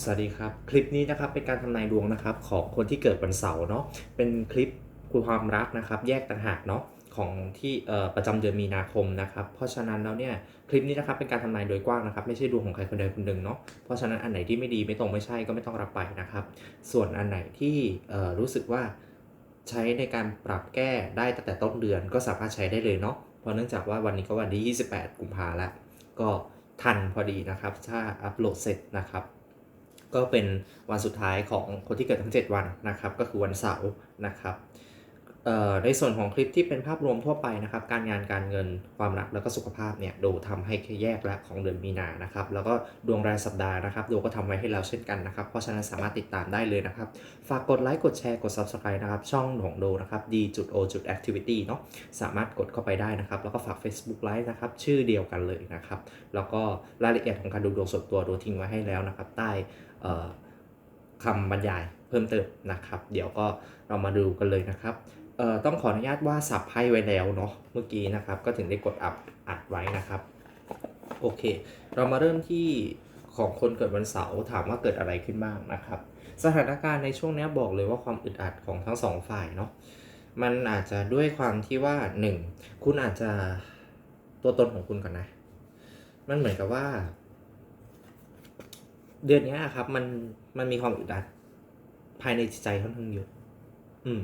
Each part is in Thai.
สวัสดีครับ คลิปนี้นะครับเป็นการทำนายดวงนะครับของคนที่เกิดวันเสาร์เนาะเป็นคลิปความรักนะครับ แยกต่างหากเนาะของที่ประจำเดือนมีนาคมนะครับเพราะฉะนั้นแล้วเนี่ยคลิปนี้นะครับเป็นการทำนายโดยกว้างนะครับ ไม่ใช่ดวงของใครคนใดคนหนึ่งเนาะเพราะฉะนั้นอันไหนที่ไม่ดีไม่ตรงไม่ใช่ก็ไม่ต้องรับไปนะครับ ส่วนอันไหนที่รู้สึกว่าใช้ในการปรับแก้ได้ตั้งแต่ต้นเดือนก็สามารถใช้ได้เลยเนาะเพราะเนื่องจากว่าวันนี้ก็วันที่ 28 กุมภาแล้วก็ทันพอดีนะครับ ถ้าอัปโหลดเสร็จนะครับ ก็เป็นวันสุดท้ายของคนที่เกิดทั้ง 7 วันนะครับ ก็คือวันเสาร์นะครับในส่วนของคลิปที่เป็นภาพรวมทั่วไปนะครับ การงานการเงินความรักแล้วก็สุขภาพเนี่ยดูทำให้แค่แยกและของเดือนมีนานะครับ แล้วก็ดวงรายสัปดาห์นะครับดูก็ทำไว้ให้เราเช่นกันนะครับ เพราะฉะนั้นสามารถติดตามได้เลยนะครับ ฝากกดไลค์กดแชร์กด Subscribe นะครับ ช่องของโดนะครับ d.o.activity เนาะสามารถกดเข้าไปได้นะครับ แล้วก็ฝาก Facebook Live นะครับ ชื่อเดียวกันเลยนะครับ แล้วก็รายละเอียดของการดูดวงส่วนตัวโดทิ้งไว้ให้แล้วนะครับ ใต้ คำบรรยายเพิ่มเติมนะครับ เดี๋ยวก็เรามาดูกันเลยนะครับต้องขออนุญาตว่าสับไพ่ไว้แล้วเนาะเมื่อกี้นะครับ ก็ถึงได้กดอัดอัดไว้นะครับ โอเค เรามาเริ่มที่ของคนเกิดวันเสาร์ถามว่าเกิดอะไรขึ้นบ้างนะครับ สถานการณ์ในช่วงนี้บอกเลยว่าความอึดอัดของทั้งสองฝ่ายเนาะมันอาจจะด้วยความที่ว่าหนึ่งคุณอาจจะตัวตนของคุณก่อนนะ มันเหมือนกับว่า เดือนนี้ครับ มันมันมีความอึดอัดภายในจิตใจค่อนข้างเยอะอืม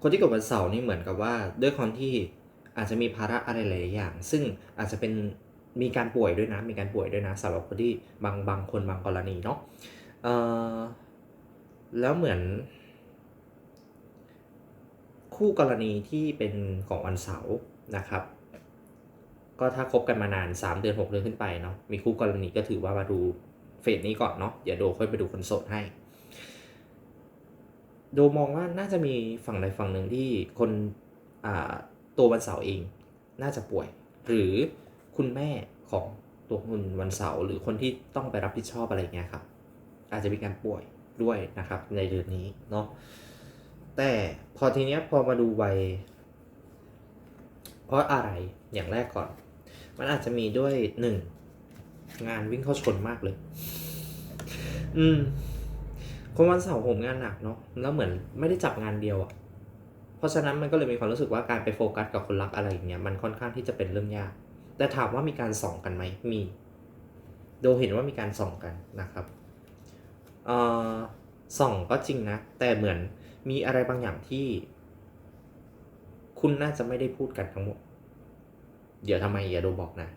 คนที่เกิดวันเสาร์นี่เหมือนกับว่าด้วยความที่อาจจะมีภาระอะไรหลายอย่าง ซึ่งอาจจะเป็นมีการป่วยด้วยนะ มีการป่วยด้วยนะสำหรับคนที่บางบางคนบางกรณีเนาะเออแล้วเหมือน คู่กรณีที่เป็นของวันเสาร์นะครับ ก็ถ้าคบกันมานาน 3 เดือน 6 เดือนขึ้นไปเนาะมีคู่กรณีก็ถือว่ามาดู เฟสนี้ก่อนเนาะอย่าโดค่อยไปดูคนโสดให้ โดมองว่าน่าจะมีฝั่งใดฝั่งหนึ่งที่คนตัววันเสาร์เองน่าจะป่วย หรือคุณแม่ของตัวคุณวันเสาร์หรือคนที่ต้องไปรับผิดชอบอะไรเงี้ยครับ อาจจะมีการป่วยด้วยนะครับในเดือนนี้เนาะแต่พอทีเนี้ยพอมาดูวัยเพราะอะไรอย่างแรกก่อน มันอาจจะมีด้วยหนึ่ง งานวิ่งเข้าชนมากเลย อืมคนวันเสาร์ผมงานหนักเนาะแล้วเหมือนไม่ได้จับงานเดียวอะ่ะ เพราะฉะนั้นมันก็เลยมีความรู้สึกว่าการไปโฟกัสกับคนรักอะไรอย่างเงี้ยมันค่อนข้างที่จะเป็นเรื่องยาก แต่ถามว่ามีการส่องกันไหมมี โดเห็นว่ามีการส่องกันนะครับเอ่อส่องก็จริงนะ แต่เหมือนมีอะไรบางอย่างที่ คุณน่าจะไม่ได้พูดกันทั้งหมด เดี๋ยวทำไมอย่าโดบอกนะ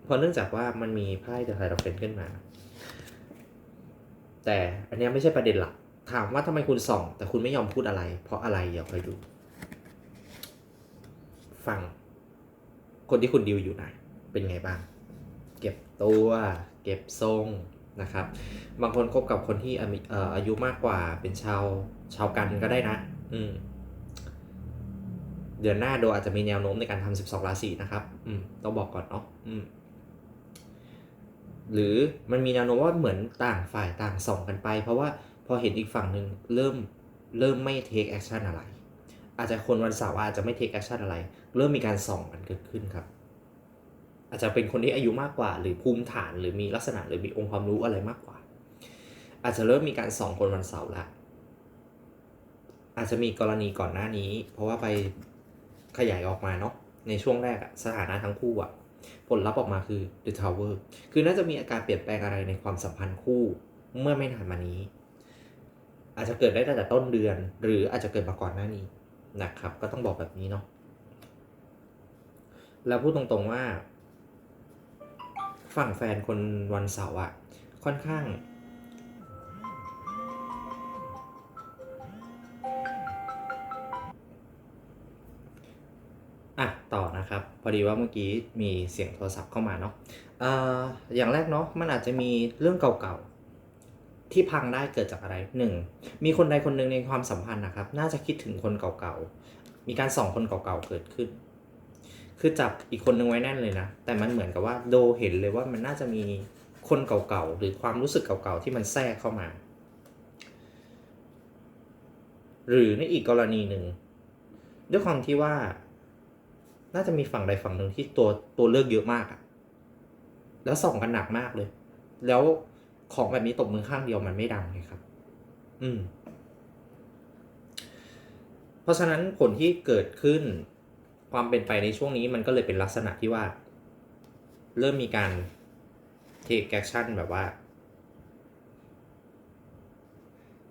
เพ ราะเนื่องจากว่ามันมีไพ่เดอะไฮโรเฟนขึ้นมา แต่อันนี้ไม่ใช่ประเด็นหลัก ถามว่าทำไมคุณส่อง แต่คุณไม่ยอมพูดอะไร เพราะอะไรเดี๋ยวคอยดู ฟัง คนที่คุณดิวอยู่ไหน เป็นไงบ้าง เก็บตัว เก็บทรงนะครับ บางคนคบกับคนที่อามิเอ่ออายุมากกว่าเป็นชาวชาวกันก็ได้นะ อืมเดือนหน้าโดอาจจะมีแนวโน้มในการทำ 12 ราศีนะครับ อืม ต้องบอกก่อนเนาะ อืม หรือมันมีแนวโน้มว่าเหมือนต่างฝ่ายต่างส่องกันไป เพราะว่าพอเห็นอีกฝั่งหนึ่งเริ่มเริ่มไม่เทคแอคชั่นอะไร อาจจะคนวันเสาร์อาจจะไม่เทคแอคชั่นอะไร เริ่มมีการส่องกันเกิดขึ้นครับ อาจจะเป็นคนที่อายุมากกว่า หรือภูมิฐานหรือมีลักษณะหรือมีองค์ความรู้อะไรมากกว่า อาจจะเริ่มมีการส่องคนวันเสาร์ละอาจจะมีกรณีก่อนหน้านี้ เพราะว่าไปขยายออกมาเนาะในช่วงแรกอะสถานะทั้งคู่อะ ผลลัพธ์ออกมาคือ The Tower คือน่าจะมีอาการเปลี่ยนแปลงอะไรในความสัมพันธ์คู่เมื่อไม่นานมานี้ อาจจะเกิดได้ตั้งแต่ต้นเดือน หรืออาจจะเกิดมาก่อนหน้านี้นะครับ ก็ต้องบอกแบบนี้เนาะแล้วพูดตรงๆว่า ฝั่งแฟนคนวันเสาร์อะค่อนข้าง พอดีว่าเมื่อกี้มีเสียงโทรศัพท์เข้ามาเนาะอ่ออย่างแรกเนาะมันอาจจะมีเรื่องเก่าๆ ที่พังได้เกิดจากอะไรหนึ่งมีคนใดคนหนึ่งในความสัมพันธ์นะครับ น่าจะคิดถึงคนเก่าๆ มีการส่องคนเก่าๆ เกิดขึ้น คือจับอีกคนนึงไว้แน่นเลยนะ แต่มันเหมือนกับว่าโดเห็นเลยว่ามันน่าจะมีคนเก่าๆ หรือความรู้สึกเก่าๆ ที่มันแทรกเข้ามา หรือในอีกกรณีหนึ่งด้วยความที่ว่า น่าจะมีฝั่งใดฝั่งหนึ่งที่ตัวตัวเลือกเยอะมากอะแล้วส่องกันหนักมากเลย แล้วของแบบนี้ตบมือข้างเดียวมันไม่ดังเลยครับ อืม เพราะฉะนั้นผลที่เกิดขึ้นความเป็นไปในช่วงนี้มันก็เลยเป็นลักษณะที่ว่า เริ่มมีการ take action แบบว่า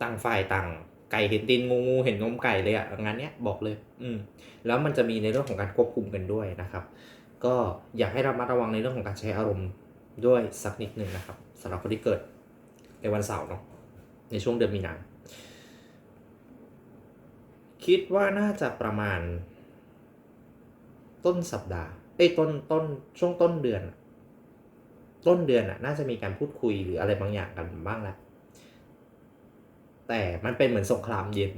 ต่างฝ่ายต่าง ไก่เห็นตีนงูงูเห็นนมไก่เลยอะงานเนี้ยบอกเลย อืมแล้วมันจะมีในเรื่องของการควบคุมกันด้วยนะครับ ก็อยากให้ระมัดระวังในเรื่องของการใช้อารมณ์ด้วยสักนิดหนึ่งนะครับสำหรับคนที่เกิดในวันเสาร์เนาะในช่วงเดือนมีนาคิดว่าน่าจะประมาณ ต้นสัปดาห์เอ้ต้นต้นช่วงต้นเดือน ต้นเดือนน่ะน่าจะมีการพูดคุยหรืออะไรบางอย่างกันบ้างแล้ว แต่มันเป็นเหมือนสงครามเย็น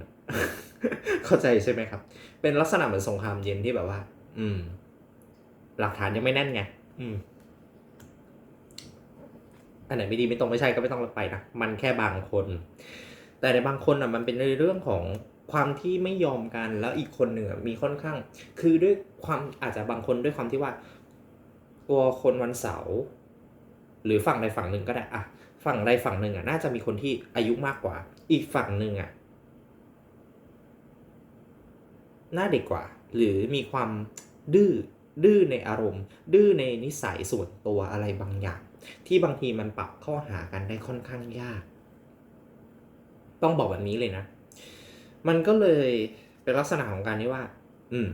เข้าใจใช่ไหมครับ เป็นลักษณะเหมือนสงครามเย็นที่แบบว่า อืม หลักฐานยังไม่แน่นไงอืมอันไหนไม่ดีไม่ตรงไม่ใช่ก็ไม่ต้องไปนะมันแค่บางคน แต่ในบางคนอะมันเป็นในเรื่องของความที่ไม่ยอมกันแล้วอีกคนหนึ่งมีค่อนข้าง คือด้วยความอาจจะบางคนด้วยความที่ว่า ตัวคนวันเสาร์หรือฝั่งใดฝั่งหนึ่งก็ได้อะ ฝั่งใดฝั่งหนึ่งอะน่าจะมีคนที่อายุมากกว่า อีกฝั่งหนึ่งอะน้าเด็กกว่า หรือมีความดื้อดื้อในอารมณ์ ดื้อในนิสัยส่วนตัวอะไรบางอย่าง ที่บางทีมันปรับข้าหากันได้ค่อนข้างยาก ต้องบอกแบบนี้เลยนะ มันก็เลยเป็นลักษณะของการที่ว่า อืม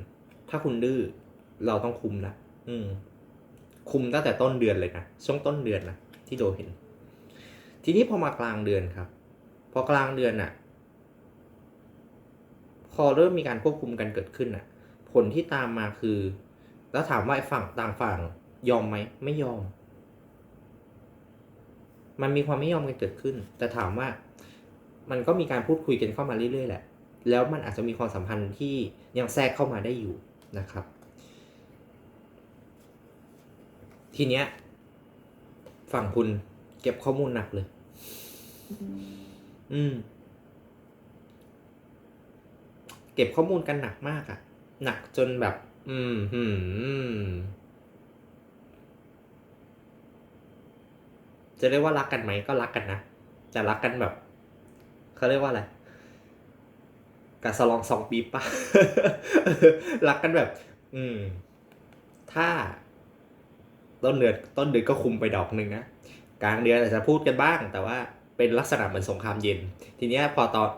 ถ้าคุณดื้อเราต้องคุมนะอืม คุมตั้งแต่ต้นเดือนเลยนะช่วงต้นเดือนนะที่โดเห็น ทีนี้พอมากลางเดือนครับ พอกลางเดือนน่ะ พอเริ่มมีการควบคุมกันเกิดขึ้นน่ะ ผลที่ตามมาคือ แล้วถามว่าฝั่งต่างฝั่งยอมไหมไม่ยอม มันมีความไม่ยอมกันเกิดขึ้น แต่ถามว่ามันก็มีการพูดคุยกันเข้ามาเรื่อยๆแหละ แล้วมันอาจจะมีความสัมพันธ์ที่ยังแทรกเข้ามาได้อยู่นะครับ ทีเนี้ยฝั่งคุณเก็บข้อมูลหนักเลย อืม เก็บข้อมูลกันหนักมากอะหนักจนแบบ อืมหืมจะเรียกว่ารักกันไหมก็รักกันนะแต่รักกันแบบเขาเรียกว่าอะไรกัสลองสองปีปะรักกันแบบ อืม ถ้า ต้นเดือนต้นเดือนก็คุมไปดอกหนึ่งนะกลางเดือนอาจจะพูดกันบ้าง แต่ว่า เป็นลักษณะเหมือนสงครามเย็น ทีเนี้ยพอตอน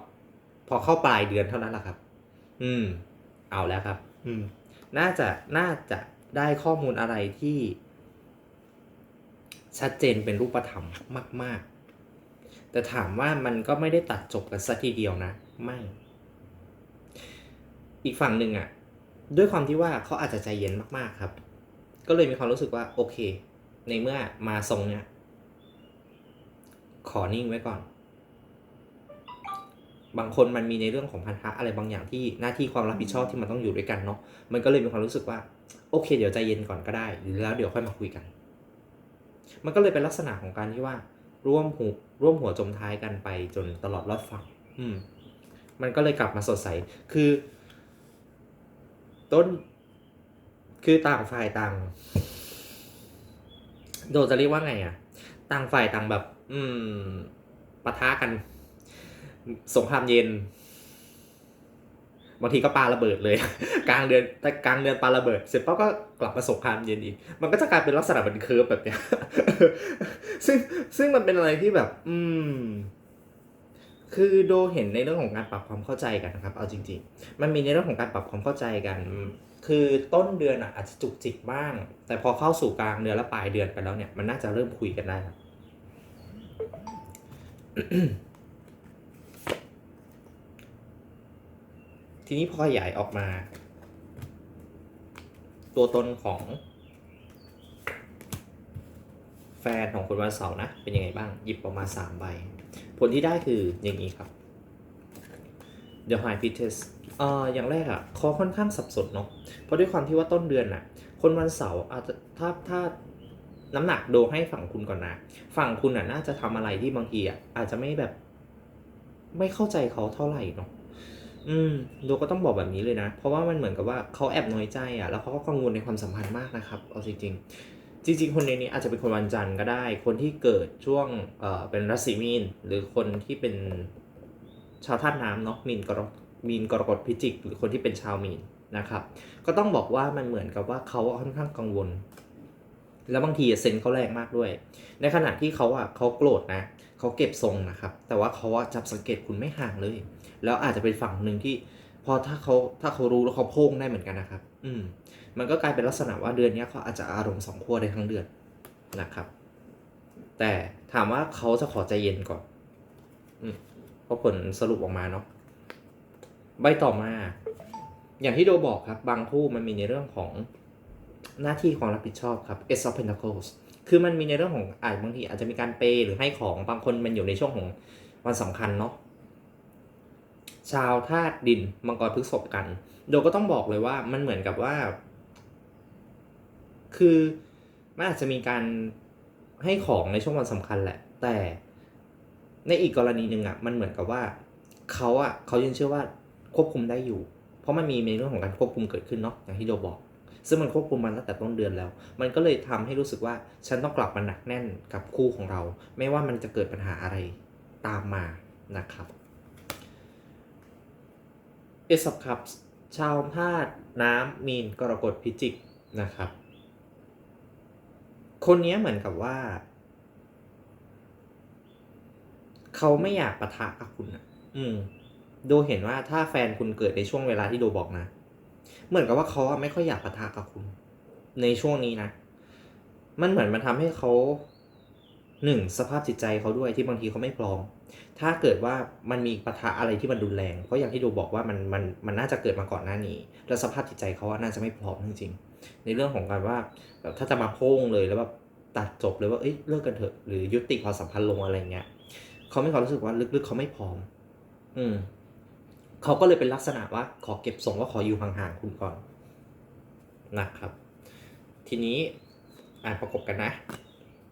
พอเข้าปลายเดือนเท่านั้นแหละครับ อืม เอาแล้วครับ อืม น่าจะน่าจะได้ข้อมูลอะไรที่ ชัดเจนเป็นรูปธรรมมาก ๆ แต่ถามว่ามันก็ไม่ได้ตัดจบกันสักทีเดียวนะ ไม่ อีกฝั่งหนึ่งอะ่ะ ด้วยความที่ว่าเขาอาจจะใจเย็นมากๆครับ ก็เลยมีความรู้สึกว่า โอเค ในเมื่อมาทรงเนี้ย ขอนิ่งไว้ก่อน บางคนมันมีในเรื่องของพันธะอะไรบางอย่างที่หน้าที่ความรับผิดชอบที่มันต้องอยู่ด้วยกันเนาะมันก็เลยมีความรู้สึกว่า โอเค เดี๋ยวใจเย็นก่อนก็ได้ หรือแล้วเดี๋ยวค่อยมาคุยกัน มันก็เลยเป็นลักษณะของการที่ว่า ร่วมหูร่วมหัวจมท้ายกันไปจนตลอดรอดฝั่งอืม มันก็เลยกลับมาสดใสคือ ต้นคือต่างฝ่ายต่าง โดจะเรียกว่าไงอะต่างฝ่ายต่างแบบ อืมปะทะกัน สงครามเย็นบางทีก็ปาระเบิดเลย กลางเดือนแต่กลางเดือนปาระเบิด เสร็จปั๊บก็กลับมาสงครามเย็นอีก มันก็จะกลายเป็นลักษณะเป็นเคิร์ฟแบบเนี้ยซึ่งซึ่งมันเป็นอะไรที่แบบ อืม คือโดเห็นในเรื่องของการปรับความเข้าใจกันนะครับ เอาจริง ๆ มันมีในเรื่องของการปรับความเข้าใจกัน คือต้นเดือนอะอาจจะจุกจิกบ้าง แต่พอเข้าสู่กลางเดือนและปลายเดือนไปแล้วเนี่ยมันน่าจะเริ่มคุยกันได้ครับ ทีนี้พอขยายออกมา ตัวตนของ แฟนของคนวันเสาร์นะ เป็นยังไงบ้าง หยิบออกมา3ใบ ผลที่ได้คืออย่างนี้ครับ The High f i t e s เอ่ออย่างแรกอะเขาค่อนข้างสับสนเนาะเพราะด้วยความที่ว่าต้นเดือนน่ะ คนวันเสาร์อาจจะถ้าถ้า น้ำหนักโดให้ฝั่งคุณก่อนนะ ฝั่งคุณน่ะน่าจะทำอะไรที่บางทีอะอาจจะไม่แบบ ไม่เข้าใจเขาเท่าไหร่เนาะอืมโดก็ต้องบอกแบบนี้เลยนะ เพราะว่ามันเหมือนกับว่าเขาแอบน้อยใจอะแล้วเขาก็กังวลในความสัมพันธ์มากนะครับเอาจริงๆจริงๆ คนในนี้อาจจะเป็นคนวันจันทร์ก็ได้ คนที่เกิดช่วงเอ่อเป็นราศีมีน หรือคนที่เป็นชาวธาตุน้ำเนาะมีนกรกมีนกรกฎพิจิก หรือคนที่เป็นชาวมีนนะครับ ก็ต้องบอกว่ามันเหมือนกับว่าเขาค่อนข้างกังวล แล้วบางทีเซนส์เขาแรงมากด้วย ในขณะที่เขาอะเขาโกรธนะเขาเก็บทรงนะครับ แต่ว่าเขาอะจับสังเกตคุณไม่ห่างเลย แล้วอาจจะเป็นฝั่งหนึ่งที่พอถ้าเขาถ้าเขารู้แล้วเขาโพ่งได้เหมือนกันนะครับ อืม มันก็กลายเป็นลักษณะว่าเดือนนี้เขาอาจจะอารมณ์สองขั้วได้ทั้งเดือนนะครับ แต่ถามว่าเขาจะขอใจเย็นก่อน อืมเพราะผลสรุปออกมาเนาะใบต่อมา อย่างที่โดบอกครับ บางคู่มันมีในเรื่องของ หน้าที่ความรับผิดชอบครับ Ace of Pentacles คือมันมีในเรื่องของอาจบางทีอาจจะมีการเปย์หรือให้ของบางคนมันอยู่ในช่วงของวันสำคัญเนาะชาวธาตุดินมังกรพฤษภกัน โดยก็ต้องบอกเลยว่ามันเหมือนกับว่า คือมันอาจจะมีการให้ของในช่วงวันสำคัญแหละ แต่ในอีกกรณีหนึ่งอะมันเหมือนกับว่าเขาอะเขายังเชื่อว่าควบคุมได้อยู่ เพราะมันมีในเรื่องของการควบคุมเกิดขึ้นเนาะอย่างที่โดบอก ซึ่งมันควบคุมมาตั้งแต่ต้นเดือนแล้ว มันก็เลยทำให้รู้สึกว่าฉันต้องกลับมาหนักแน่นกับคู่ของเรา ไม่ว่ามันจะเกิดปัญหาอะไรตามมานะครับเอสครับชาวธาตุน้ำมีนกรกฎพิจิกนะครับ คนนี้เหมือนกับว่า เขาไม่อยากปะทะกับคุณอะอืมโดเห็นว่าถ้าแฟนคุณเกิดในช่วงเวลาที่โดบอกนะ เหมือนกับว่าเขาไม่ค่อยอยากปะทะกับคุณ ในช่วงนี้นะ มันเหมือนมันทำให้เขาหนึ่งสภาพจิตใจเขาด้วยที่บางทีเขาไม่พร้อม ถ้าเกิดว่ามันมีปะทะอะไรที่มันรุนแรง เพราะอย่างที่ดูบอกว่ามันมันมันน่าจะเกิดมาก่อนหน้านี้ แล้วสภาพจิตใจเขาน่าจะไม่พร้อมจริงๆ ในเรื่องของการว่าแบบถ้าจะมาโพ่งเลยแล้วแบบตัดจบเลยว่าเอ้ยเลิกกันเถอะหรือยุติความสัมพันธ์ลงอะไรเงี้ยเขาไม่ความรู้สึกว่าลึกๆเขาไม่พร้อม อืม เขาก็เลยเป็นลักษณะว่าขอเก็บทรงว่าขออยู่ห่างๆคุณก่อนนะครับ ทีนี้อ่านประกบกันนะ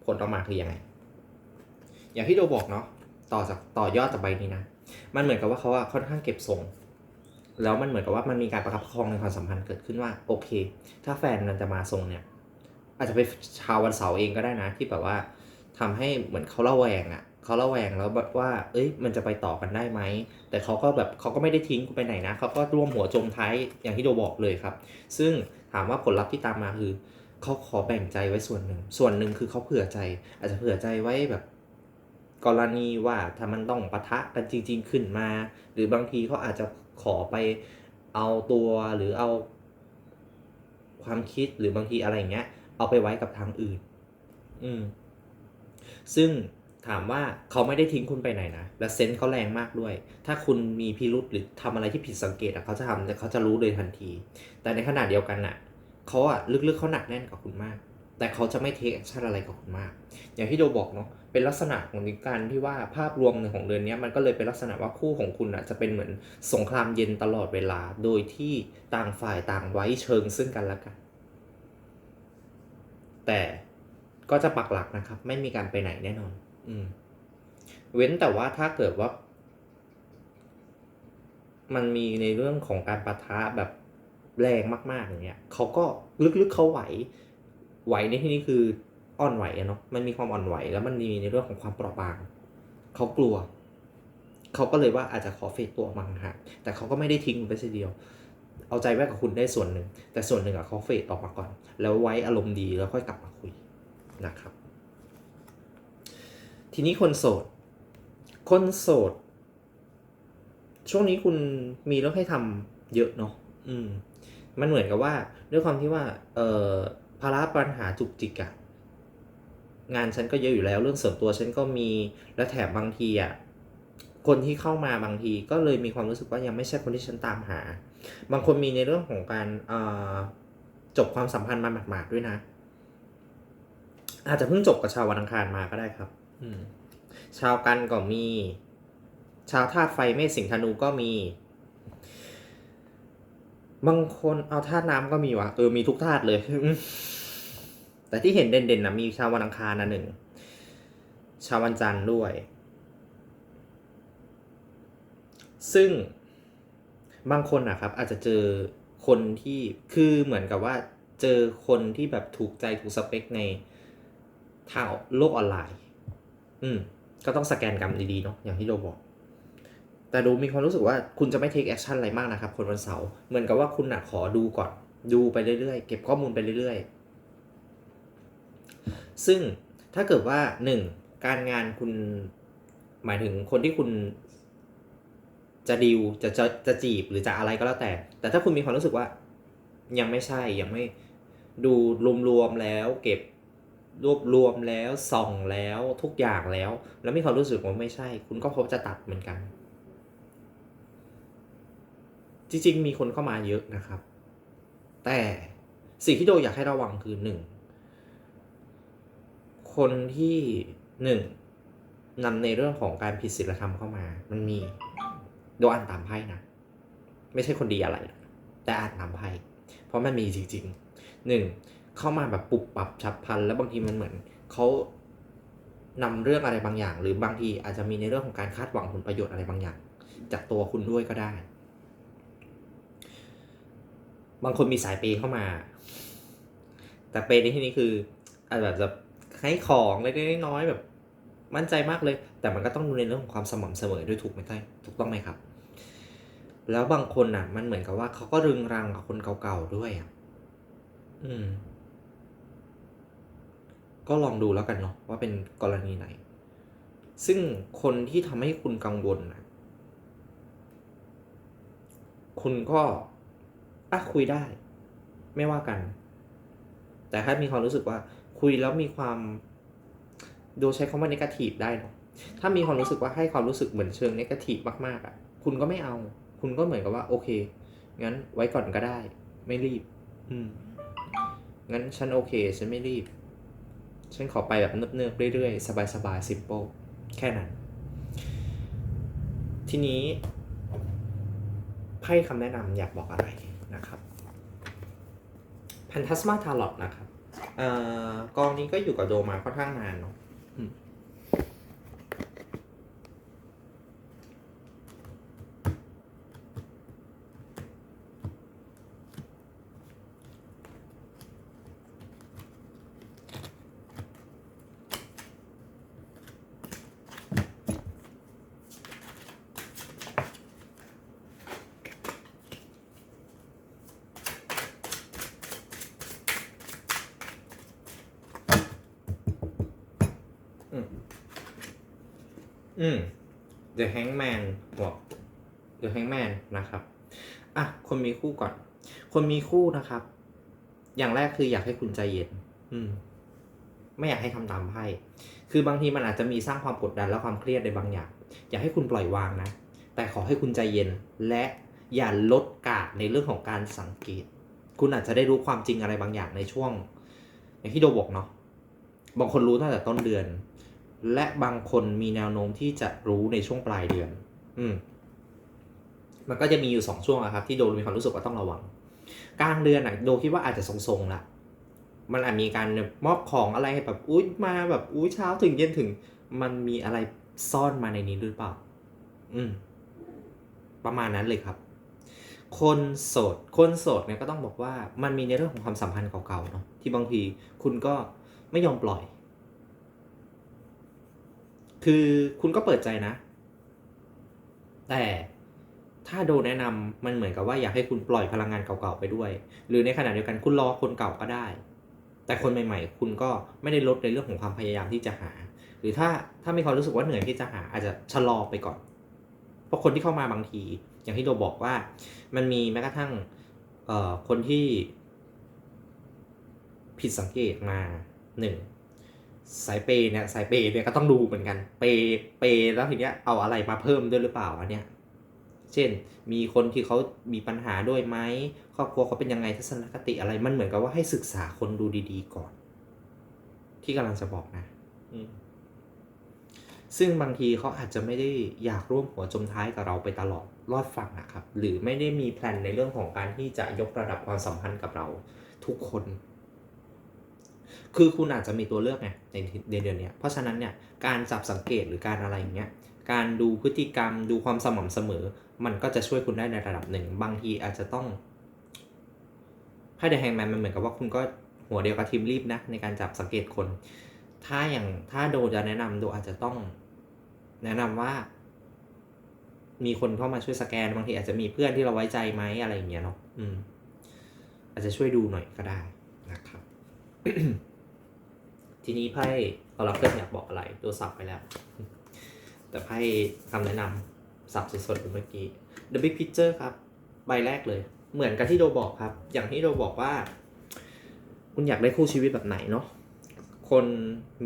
ผลออกมาคือยังไง อย่างที่โดบอกเนาะต่อจากต่อยอดจากใบนี้นะ มันเหมือนกับว่าเขาอะค่อนข้างเก็บทรง แล้วมันเหมือนกับว่ามันมีการประคับประคองในความสัมพันธ์เกิดขึ้นว่าโอเค ถ้าแฟนมันจะมาทรงเนี่ย อาจจะเป็นชาววันเสาร์เองก็ได้นะ ที่แบบว่าทำให้เหมือนเขาระแวงอะ เขาระแวงแล้วแบบว่า เอ้ย มันจะไปต่อกันได้ไหม แต่เขาก็แบบเขาก็ไม่ได้ทิ้งกูไปไหนนะเขาก็ร่วมหัวจมท้ายอย่างที่โดบอกเลยครับ ซึ่งถามว่าผลลัพธ์ที่ตามมาคือเขาขอแบ่งใจไว้ส่วนหนึ่ง ส่วนหนึ่งคือเขาเผื่อใจ อาจจะเผื่อใจไว้แบบ กรณีว่าถ้ามันต้องปะทะกันจริง ๆ ขึ้นมา หรือบางทีเขาอาจจะขอไปเอาตัวหรือเอาความคิดหรือบางทีอะไรอย่างเงี้ย เอาไปไว้กับทางอื่น อืม ซึ่ง ถามว่าเขาไม่ได้ทิ้งคุณไปไหนนะ และเซนส์เขาแรงมากด้วย ถ้าคุณมีพิรุษหรือทำอะไรที่ผิดสังเกตอะเขาจะทำเขาจะรู้เลยทันที แต่ในขณะเดียวกันน่ะเขาอะลึกๆเขาหนักแน่นกับคุณมาก แต่เขาจะไม่เทคแอคชั่นอะไรกับคุณมาก อย่างที่โดบอกเนาะเป็นลักษณะของการที่ว่าภาพรวมหนึ่งของเดือนนี้มันก็เลยเป็นลักษณะว่าคู่ของคุณอะจะเป็นเหมือนสงครามเย็นตลอดเวลา โดยที่ต่างฝ่ายต่างไว้เชิงซึ่งกันและกัน แต่ก็จะปักหลักนะครับ ไม่มีการไปไหนแน่นอน เว้นแต่ว่าถ้าเกิดว่า มันมีในเรื่องของการปะทะแบบแรงมากๆอย่างเงี้ยเขาก็ลึกๆเขาไหว ไหวในที่นี้คืออ่อนไหวอะเนาะมันมีความอ่อนไหว แล้วมันมีในเรื่องของความเปราะบางเขากลัวเขาก็เลยว่าอาจจะขอเฟดตัวออกมาห่างแต่เขาก็ไม่ได้ทิ้งคุณไปเสียเดียว เอาใจไว้กับคุณได้ส่วนหนึ่ง แต่ส่วนหนึ่งอะเขาเฟดออกมาก่อน แล้วไว้อารมณ์ดีแล้วค่อยกลับมาคุยนะครับ ทีนี้คนโสด คนโสด ช่วงนี้คุณมีเรื่องให้ทำเยอะเนาะอืม มันเหมือนกับว่า ด้วยความที่ว่า เอ่อภาระปัญหาจุกจิกอะงานฉันก็เยอะอยู่แล้วเรื่องส่วนตัวฉันก็มีและแถมบางทีอะคนที่เข้ามาบางทีก็เลยมีความรู้สึกว่ายังไม่ใช่คนที่ฉันตามหา บางคนมีในเรื่องของการเออจบความสัมพันธ์มาหมาดๆด้วยนะ อาจจะเพิ่งจบกับชาววันอังคารมาก็ได้ครับ ชาวกันก็มี ชาวธาตุไฟเมษสิงธนูก็มี บางคนเอาธาตุน้ำก็มีวะเออมีทุกธาตุเลย แต่ที่เห็นเด่นๆนะมีชาววันอังคารนะหนึ่ง ชาววันจันทร์ด้วย ซึ่งบางคนนะครับ อาจจะเจอคนที่คือเหมือนกับว่าเจอคนที่แบบถูกใจถูกสเปคในทางโลกออนไลน์ อืม ก็ต้องสแกนกรรมดีๆเนาะอย่างที่โดบอก แต่ดูมีความรู้สึกว่าคุณจะไม่เทคแอคชั่นอะไรมากนะครับ คนวันเสาร์เหมือนกับว่าคุณนะขอดูก่อน ดูไปเรื่อยๆ เก็บข้อมูลไปเรื่อยๆ ซึ่งถ้าเกิดว่าหนึ่งการงานคุณหมายถึงคนที่คุณจะดิวจะจะจะจีบหรือจะอะไรก็แล้วแต่ แต่ถ้าคุณมีความรู้สึกว่า ยังไม่ใช่ยังไม่ดูรวมๆแล้ว เก็บ รวบรวมแล้วส่องแล้วทุกอย่างแล้ว แล้วมีความรู้สึกว่าไม่ใช่ คุณก็พบจะตัดเหมือนกัน จริงๆ มีคนเข้ามาเยอะนะครับ แต่สิ่งที่โดอยากให้ระวังคือหนึ่งคนที่หนึ่งนำในเรื่องของการผิดศีลธรรมเข้ามา มันมีโดอ่านตามไพ่นะ ไม่ใช่คนดีอะไร แต่อ่านตามไพ่เพราะมันมีจริงๆหนึ่ง เข้ามาแบบปรับปรับฉับพลัน แล้วบางทีมันเหมือนเขานำเรื่องอะไรบางอย่าง หรือบางทีอาจจะมีในเรื่องของการคาดหวังผลประโยชน์อะไรบางอย่าง จากตัวคุณด้วยก็ได้ บางคนมีสายเปย์เข้ามา แต่เปย์ในที่นี้คืออาจแบบจะให้ของเล็กๆน้อยๆแบบมั่นใจมากเลย แต่มันก็ต้องดูในเรื่องของความสม่ำเสมอด้วยถูกไหมใช่ถูกต้องไหมครับ แล้วบางคนอะ มันเหมือนกับว่าเขาก็รึงรังกับคนเก่าๆด้วยอะ อืม ก็ลองดูแล้วกันเนาะว่าเป็นกรณีไหน ซึ่งคนที่ทำให้คุณกังวลนะคุณก็อะคุยได้ ไม่ว่ากัน แต่ถ้ามีความรู้สึกว่า คุยแล้วมีความ ดูใช้คำว่านกาทีฟได้เนาะถ้ามีความรู้สึกว่าให้ความรู้สึกเหมือนเชิงนกาทีฟมากๆอะ คุณก็ไม่เอา คุณก็เหมือนกับว่า โอเค งั้นไว้ก่อนก็ได้ ไม่รีบ อืม งั้นฉันโอเค ฉันไม่รีบ ฉันขอไปแบบเนิบๆเรื่อยๆ สบายๆ simple แค่นั้น ทีนี้ไพ่คำแนะนำอยากบอกอะไรนะครับ Phantasma Tarot นะครับเออกองนี้ก็อยู่กับโดมาค่อนข้างนานเนาะ อืม The Hangman บอก The Hangman นะครับ อะ คนมีคู่ก่อน คนมีคู่นะครับ อย่างแรกคืออยากให้คุณใจเย็น อืม ไม่อยากให้ทำตามไพ่ คือบางทีมันอาจจะมีสร้างความกดดันและความเครียดในบางอย่าง อยากให้คุณปล่อยวางนะ แต่ขอให้คุณใจเย็น และอย่าลดกาดในเรื่องของการสังเกต คุณอาจจะได้รู้ความจริงอะไรบางอย่างในช่วง อย่างที่โดบอกเนาะ บางคนรู้ตั้งแต่ต้นเดือน และบางคนมีแนวโน้มที่จะรู้ในช่วงปลายเดือน อืม มันก็จะมีอยู่สองช่วงอะครับที่โดมีความรู้สึกว่าต้องระวัง กลางเดือนอะโดคิดว่าอาจจะทรงๆละมันอาจมีการมอบของอะไรแบบอุ้ยมาแบบอุ้ยเช้าถึงเย็นถึง มันมีอะไรซ่อนมาในนี้หรือเปล่า อืม ประมาณนั้นเลยครับ คนโสด คนโสดเนี่ยก็ต้องบอกว่า มันมีในเรื่องของความสัมพันธ์เก่าๆเนาะที่บางทีคุณก็ไม่ยอมปล่อย คือคุณก็เปิดใจนะ แต่ถ้าโดนแนะนำมันเหมือนกับว่าอยากให้คุณปล่อยพลังงานเก่าๆไปด้วย หรือในขณะเดียวกันคุณรอคนเก่าก็ได้ แต่คนใหม่ๆ คุณก็ไม่ได้ลดในเรื่องของความพยายามที่จะหา หรือถ้าถ้ามีความรู้สึกว่าเหนื่อยที่จะหาอาจจะชะลอไปก่อน เพราะคนที่เข้ามาบางที อย่างที่โดบอกว่า มันมีแม้กระทั่งเอ่อคนที่ผิดสังเกตมาหนึ่ง สายเปย์เนี่ยสายเปย์เนี่ยก็ต้องดูเหมือนกัน เปย์เปย์แล้วทีเนี้ยเอาอะไรมาเพิ่มด้วยหรือเปล่าอันเนี้ยเช่น มีคนที่เขามีปัญหาด้วยไหมครอบครัวเขาเป็นยังไงทัศนคติอะไรมันเหมือนกับว่าให้ศึกษาคนดูดีๆก่อน ที่กำลังจะบอกนะซึ่งบางทีเขาอาจจะไม่ได้อยากร่วมหัวจมท้ายกับเราไปตลอดรอดฝั่งอะครับ หรือไม่ได้มีแพลนในเรื่องของการที่จะยกระดับความสัมพันธ์กับเรา ทุกคน คือคุณอาจจะมีตัวเลือกไงในในเดือนเนี้ยเพราะฉะนั้นเนี่ยการจับสังเกตหรือการอะไรอย่างเงี้ยการดูพฤติกรรมดูความสม่ำเสมอ มันก็จะช่วยคุณได้ในระดับหนึ่ง บางทีอาจจะต้องไพ่เดอะแฮงแมนมันเหมือนกับว่าคุณก็หัวเดียวกับทีมรีบนะในการจับสังเกตคน ถ้าอย่างถ้าโดจะแนะนำโดอาจจะต้อง แนะนำว่า มีคนเข้ามาช่วยสแกนบางทีอาจจะมีเพื่อนที่เราไว้ใจไหมอะไรอย่างเงี้ยเนาะอืม อาจจะช่วยดูหน่อยก็ได้นะครับ ทีนี้ไพ่เรารับเพื่อนอยากบอกอะไรตัวสับไปแล้ว แต่ไพ่คำแนะนำสับสดๆเมื่อกี้ The Big Picture ครับ ใบแรกเลย เหมือนกับที่โดบอกครับ อย่างที่โดบอกว่า คุณอยากได้คู่ชีวิตแบบไหนเนาะคน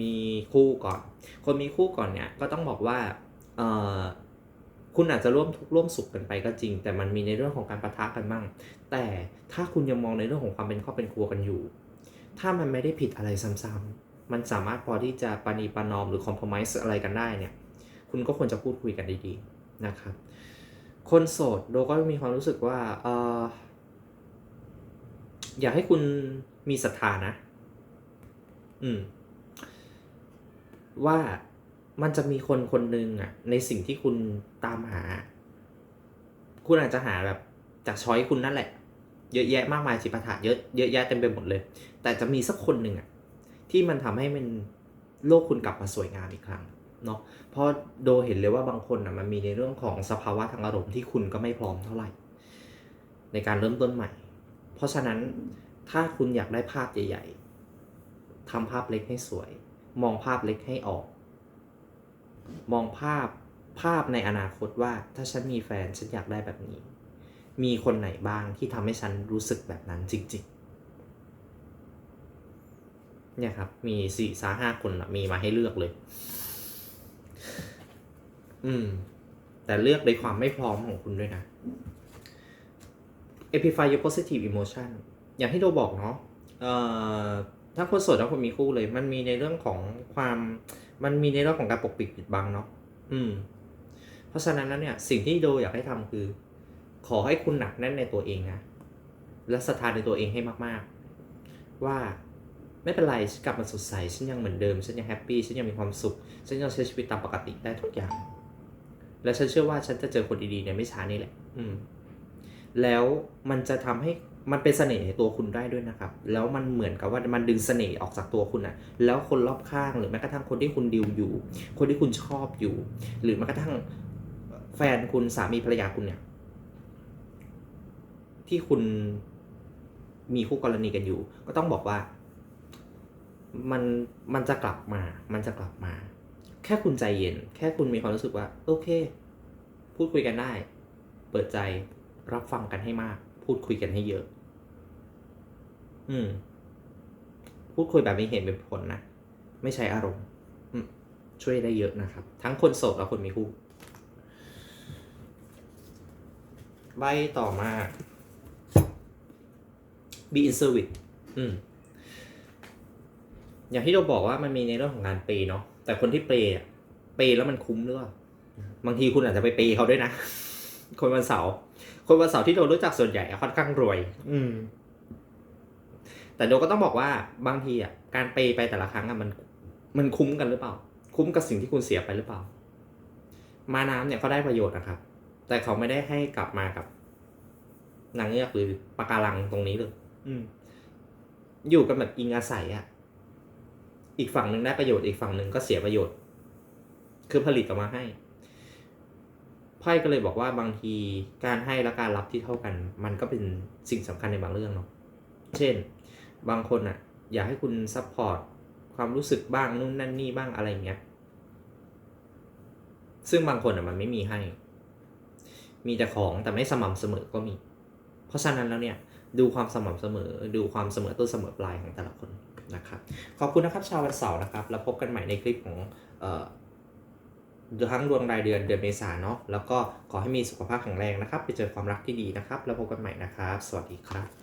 มีคู่ก่อน คนมีคู่ก่อนเนี่ยก็ต้องบอกว่าเออคุณอาจจะร่วมทุกร่วมสุขกันไปก็จริง แต่มันมีในเรื่องของการประทะกันบ้าง แต่ถ้าคุณยังมองในเรื่องของความเป็นครอบเป็นครัวกันอยู่ ถ้ามันไม่ได้ผิดอะไรซ้ำๆมันสามารถพอที่จะปณีปนอมหรือคอมเพลมไ s e อะไรกันได้เนี่ยคุณก็ควรจะพูดคุยกันดีๆนะครับคนโสดโดก็มีความรู้สึกว่าเอออยากให้คุณมีศรัทธานะ อืม ว่ามันจะมีคนคนหนึ่งอะ ในสิ่งที่คุณตามหา คุณอาจจะหาแบบจากช้อยคุณนั่นแหละ เยอะแยะมากมายจิปาถะเยอะเยอะแยะเต็มไปหมดเลย แต่จะมีสักคนหนึ่งอะที่มันทำให้มันโลกคุณกลับมาสวยงามอีกครั้งเนาะเพราะโดเห็นเลยว่าบางคนอะมันมีในเรื่องของสภาวะทางอารมณ์ที่คุณก็ไม่พร้อมเท่าไหร่ ในการเริ่มต้นใหม่ เพราะฉะนั้นถ้าคุณอยากได้ภาพใหญ่ ๆทำภาพเล็กให้สวย มองภาพเล็กให้ออก มองภาพภาพในอนาคตว่าถ้าฉันมีแฟนฉันอยากได้แบบนี้ มีคนไหนบ้างที่ทำให้ฉันรู้สึกแบบนั้นจริงๆ เนี่ยครับ มีสี่สาห้าคนละมีมาให้เลือกเลย อืม แต่เลือกในความไม่พร้อมของคุณด้วยนะ amplify your positive emotion อย่างที่โดบอกเนาะเอ่อถ้าคนโสดถ้าคนมีคู่เลย มันมีในเรื่องของความ มันมีในเรื่องของการปกปิดปิดบังเนาะ อืม เพราะฉะนั้นแล้วเนี่ย สิ่งที่โดอยากให้ทำคือ ขอให้คุณหนักแน่นในตัวเองนะ และศรัทธาในตัวเองให้มากๆ ว่าไม่เป็นไรฉันกลับมาสดใสฉันยังเหมือนเดิมฉันยังแฮปปี้ฉันยังมีความสุขฉันยังใช้ชีวิตตามปกติได้ทุกอย่าง และฉันเชื่อว่าฉันจะเจอคนดีๆในไม่ช้านี่แหละ อืม แล้วมันจะทำให้มันเป็นเสน่ห์ในตัวคุณได้ด้วยนะครับ แล้วมันเหมือนกับว่ามันดึงเสน่ห์ออกจากตัวคุณอะแล้วคนรอบข้างหรือแม้กระทั่งคนที่คุณดิวอยู่ คนที่คุณชอบอยู่ หรือแม้กระทั่งแฟนคุณสามีภรรยาคุณเนี่ย ที่คุณมีคู่กรณีกันอยู่ ก็ต้องบอกว่า มันมันจะกลับมา มันจะกลับมา แค่คุณใจเย็น แค่คุณมีความรู้สึกว่า โอเค พูดคุยกันได้ เปิดใจรับฟังกันให้มาก พูดคุยกันให้เยอะ อืม พูดคุยแบบมีเหตุเป็นผลนะไม่ใช้อารมณ์ช่วยได้เยอะนะครับ ทั้งคนโสดและคนมีคู่ ใบต่อมา be in service อืมอย่างที่เราบอกว่ามันมีในเรื่องของการเปย์เนาะแต่คนที่เปย์อะเปย์แล้วมันคุ้มหรือเปล่าบางทีคุณอาจจะไปเปย์เขาด้วยนะ คนวันเสาร์คนวันเสาร์ที่เรารู้จักส่วนใหญ่ค่อนข้างรวย อืม แต่โดก็ต้องบอกว่าบางทีอะการเปย์ไปแต่ละครั้งอะมัน มันคุ้มกันหรือเปล่า คุ้มกับสิ่งที่คุณเสียไปหรือเปล่า มาน้ำเนี่ยเขาได้ประโยชน์นะครับ แต่เขาไม่ได้ให้กลับมากับนางเงือกหรือปะการังตรงนี้เลย อืม อยู่กันแบบอิงอาศัยอะ อีกฝั่งหนึ่งได้ประโยชน์อีกฝั่งหนึ่งก็เสียประโยชน์ คือผลิตออกมาให้ไพ่ก็เลยบอกว่าบางทีการให้และการรับที่เท่ากัน มันก็เป็นสิ่งสำคัญในบางเรื่องเนาะเช่น บางคนอะ อยากให้คุณซัพพอร์ตความรู้สึกบ้างนู่นนั่นนี่บ้างอะไรเงี้ยซึ่งบางคนอะมันไม่มีให้ มีแต่ของแต่ไม่สม่ำเสมอก็มี เพราะฉะนั้นแล้วเนี่ย ดูความสม่ำเสมอ ดูความเสมอต้นเสมอปลายของแต่ละคนนะครับ ขอบคุณนะครับชาววันเสาร์นะครับ แล้วพบกันใหม่ในคลิปของเอ่อทั้งดวงรายเดือนเดือนเมษาเนาะแล้วก็ขอให้มีสุขภาพแข็งแรงนะครับ ไปเจอความรักที่ดีนะครับ แล้วพบกันใหม่นะครับ สวัสดีครับ